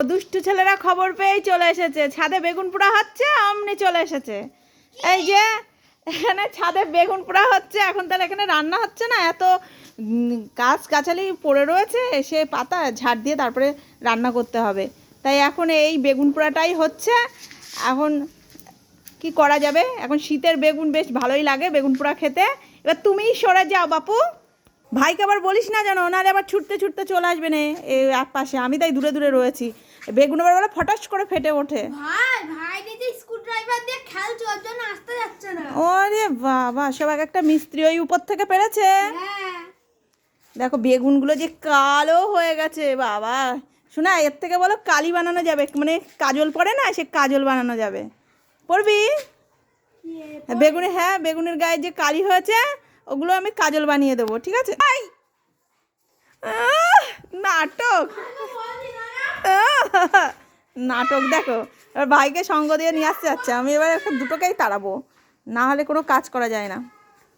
দুষ্টু ছেলেরা খবর পেয়েই চলে এসেছে। ছাদে বেগুন পোড়া হচ্ছে, অমনি চলে এসেছে। এই যে, এখানে ছাদে বেগুন পোড়া হচ্ছে, এখন তাহলে এখানে রান্না হচ্ছে না? এত গাছ গাছালি পড়ে রয়েছে, সে পাতা ঝাড় দিয়ে তারপরে রান্না করতে হবে। তাই এখন এই বেগুন পোড়াটাই হচ্ছে। এখন কি করা যাবে? এখন শীতের বেগুন বেশ ভালোই লাগে বেগুন পোড়া খেতে। এবার তুমিই সরে যাও বাপু। ভাইকে আবার বলিস না জানো নাহলে আবার ছুটতে ছুটতে চলে আসবে না এই এক পাশে। আমি তাই দূরে দূরে রয়েছি। বেগুন আবার বলে ফটাস করে ফেটে ওঠে। ভাই ভাই দিয়ে ওর জন্য আসতে যাচ্ছে না। ওরে বাবা সব এক একটা মিস্ত্রি ওই উপর থেকে পেরেছে। হ্যাঁ। দেখো বেগুনগুলো যে কালো হয়ে গেছে বাবা। শোনা এর থেকে বলো কালি বানানো যাবে। মানে কাজল পড়ে না সে কাজল বানানো যাবে। পড়বি? বেগুনে হ্যাঁ বেগুনের গায়ে যে কালি হয়েছে ওগুলো আমি কাজল বানিয়ে দেবো, ঠিক আছে? আই! নাটক! নাটক, দেখো, এবার ভাইকে সঙ্গ দিয়ে নিয়ে আসতে যাচ্ছে, আমি এবার দুটোকেই তাড়াবো, না হলে কোনো কাজ করা যায় না।